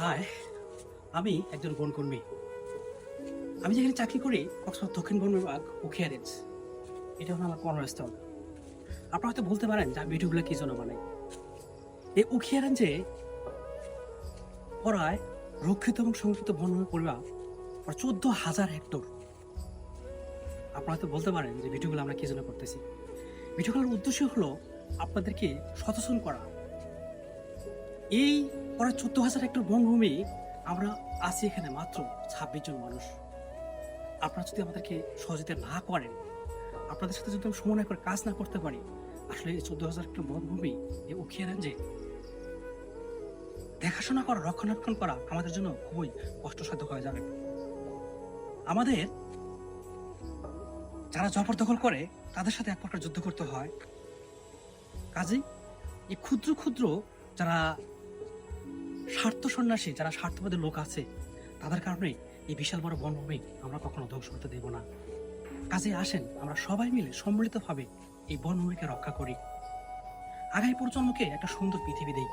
High আমি একজন বনকর্মী। আমি যেখানে চাকরি করি কক্সবাজার দক্ষিণ বন বিভাগ উখিয়ারেজ এটা হলো আমার কর্মস্থল। আপনারা হয়তো বলতে পারেন যে ভিডিওগুলো কি জন্য বানাই? এই উখিয়ারেঞ্জে পড়ায় রক্ষিত এবং সংরক্ষিত বনভূমি পরিবার প্রায় চোদ্দ হাজার হেক্টর। আপনারা হয়তো বলতে পারেন যে ভিডিওগুলো আমরা কি জন্য করতেছি? ভিডিওগুলোর উদ্দেশ্য হলো আপনাদেরকে সচেতন করা। এই প্রায় চোদ্দ হাজার হেক্টর বনভূমি আমরা আছি এখানে মাত্র ছাব্বিশ জন মানুষ। আপনারা যদি আমাদেরকে সহযোগিতা না করেন, আপনাদের সাথে যদি আমি সমন্বয় করে কাজ না করতে পারি, আসলে এই চোদ্দ হাজার হেক্টর বনভূমি এই উখিয়ে যে, দেখাশোনা করা, রক্ষণাবেক্ষণ করা আমাদের জন্য খুবই কষ্টসাধ্য হয়ে যাবে। আমাদের যারা জবরদখল করে, তাদের সাথে এক প্রকার যুদ্ধ করতে হয়। কাজেই এই ক্ষুদ্র ক্ষুদ্র যারা স্বার্থ সন্ন্যাসী যারা স্বার্থবাদী লোক আছে, তাদের কারণে এই বিশাল বড় বনভূমি আমরা কখনো ধ্বংস হতে দেব না। কাজে আসেন, আমরা সবাই মিলে সম্মিলিতভাবে এই বনভূমিকে রক্ষা করি। আগামী প্রজন্মকে একটা সুন্দর পৃথিবী দেই।